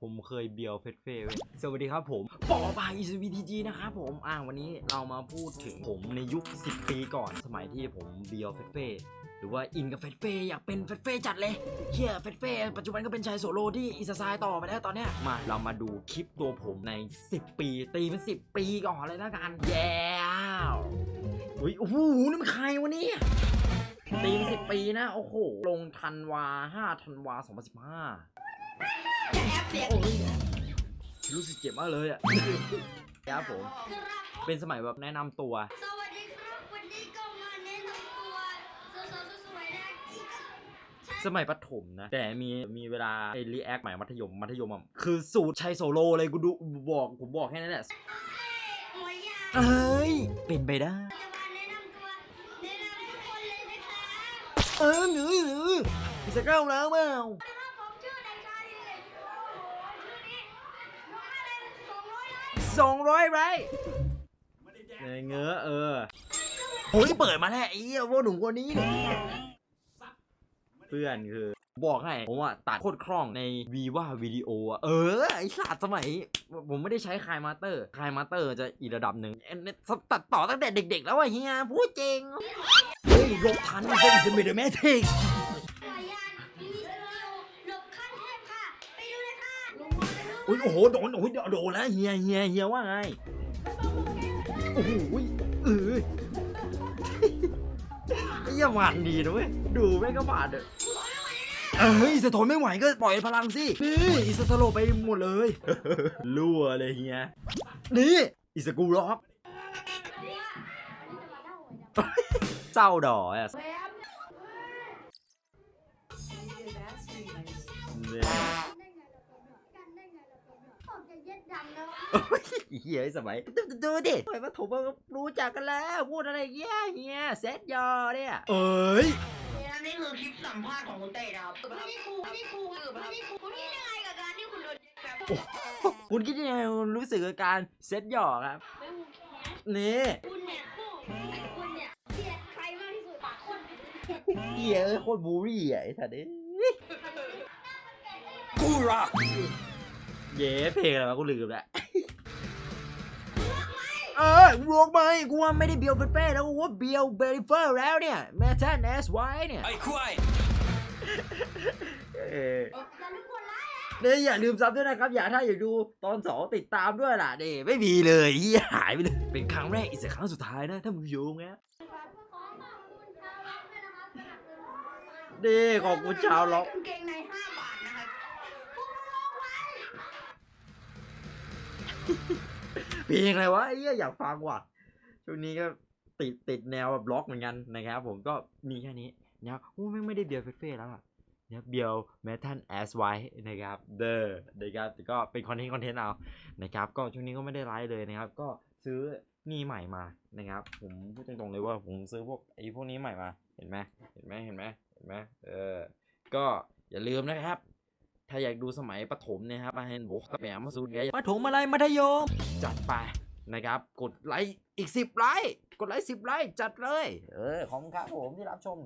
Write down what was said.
ผมเคยเบียวเฟสเฟ่เว้ยสวัสดีครับผมปอปาอีสวีทีจีนะครับผมอ่าวันนี้เรามาพูดถึงผมในยุค 10 ปีก่อน สมัยที่ผมเบียวเฟสเฟ่หรือว่าอินกับเฟสเฟ่อยากเป็นเฟสเฟจัดเลยเฮียเฟสเฟปัจจุบันก็เป็นชายโซโล่ที่อิสซายต่อไปแล้วตอนเนี้ยมาเรามาดูคลิปตัวผมใน 10 ปีตีเป็น 10 ปีก่อนเลยนะกันแย่อุ้ยโอ้โหนี่มันใครวะเนี่ยตีมสิบปีนะโอ้โหลงธันวาห้าธันวาส องพันสิบห้าโอ้ยรู้สึกเจ็บมากเลยอะครับผม เป็นสมัยแบบแนะนำตัว สวัสดีครับวันนี้ก็มาแนะนำตัวสาวๆสวยๆนะสมัยประถมนะ แต่มีมีเวลาไอรีแอคใหม่มัธยมมัธยมอะคือสูตรชัยโซโลเลยกูดูบอกผมบอกแค่นั้นแหละหมวยยาเอ้ยเป็นไปได้จะมาแนะนำตัวแนะนำทุกคนเลยนะคะเออหรือหรืออิสเก้าแล้วเปล่า ครับผมชื่อเด็กชายดิเลยโอ้โหชื่อนี้น้องอะไรสองร้อยไลค์ สองร้อยไรเงยเงอะเออโอ้ยเปิดมาแล้วไอ้เหี้ยพวกหนุ่มคนนี้เนี่ยเพื่อนคือ บอกให้ผมว่าตัดโคตรคล่องในวีว่าวิดีโออะเออ ไอสัตว์สมัย ผมไม่ได้ใช้คายมาสเตอร์คายมาสเตอร์จะอีกระดับหนึ่งอันนี้ตัดต่อตั้งแต่เด็กๆแล้วอะเฮียพูดจริงเฮ้ยหลบทันเป็นเซมิเดเมทิก งมาเลยลูกอุ้ยโอ้โหโดนโอ้ยโดนแล้วเฮียเฮียเฮียว่าไงโอ้โหเออไอ้เหี้ยหวานดีนะเว้ยดูแม่งก็หวานเด้อเอ้ยสะทนไม่ไหวก็ปล่อยพลังสินี่อิสสโลไปหมดเลยรั่วเลยเฮียนี่อิสกูร็อกเศร้าดออะเนี่ยผมจะยึ ดดำแล้วเฮียไอ้สมัยดูดูดิสมัยประถมมันก็รู้จักกันแล้ว พูดอะไรเงี้ยเฮียเซตยอเนี่ย เอ้ยนี่คือคลิปสัมภาษณ์ของคุณเต้นะครับไม่ได้ครูไม่ได้ครูไม่ได้ครูคุณคิดยังไงกับการที่คุณโดนยึดแบบคุณคิดยังไงคุณรู้สึกกับการเซตหยอกครับไม่หูแขนนี่คุณเนี่ยคู่คุณเนี่ยเกลียดใครมากที่สุดปากคนเฮียเอ้ยโคตรบูรี่อะไอ้สัตว์เอ้ย กูรัก เย้เพลงอะไรวะกูลืมแล้วเออรวกไหมกูว่าไม่ได้เบียวเป้ๆแล้วกูว่าเบียวเบริเฟอร์แล้วเนี่ยแมทเทนเอสไว้เนี่ยไอ้ควายเอออย่าลืมกดไลค์เนี่ยอย่าลืมซับด้วยนะครับ อย่าถ้าอยากดูตอนสองติดตามด้วยล่ะนี่ไม่มีเลยเหี้ยหายไปเลย เป็นครั้งแรกอีกสักครั้งสุดท้ายนะ ถ้ามึงอยู่ไงขอขอบคุณชาวล็อกด้วยนะครับสนับสนุนนี่ขอบคุณชาวล็อกกางเกงในห้าบาทนะครับ เพลงอะไรวะไอ้เหี้ยอยากฟังว่ะช่วงนี้ก็ติดติดแนวแบบล็อกเหมือนกันนะครับผมก็มีแค่นี้นะครับโอ้แม่ไม่ได้เบียวเฟ่แล้วอะเนี่ยเบียวแมทันแอสไว้นะครับเดอนะครับแต่ก็เป็นคอนเทนต์คอนเทนต์เอานะครับก็ช่วงนี้ก็ไม่ได้ไลฟ์เลยนะครับ ก็ซื้อนี่ใหม่มานะครับ ผมพูดตรงๆเลยว่าผมซื้อพวกไอ้พวกนี้ใหม่มา เห็นไหมเห็นไหมเห็นไหมเห็นไหมเออก็อย่าลืมนะครับ ถ้าอยากดูสมัยประถมเนี่ยครับมาเห็นโอ้แหมมาสูดแกประถมอะไรมัธยม จัดไปนะครับ กดไลค์อีก 10 ไลค์ กดไลค์10 ไลค์ จัดเลย เออ ขอบคุณครับผมที่รับชม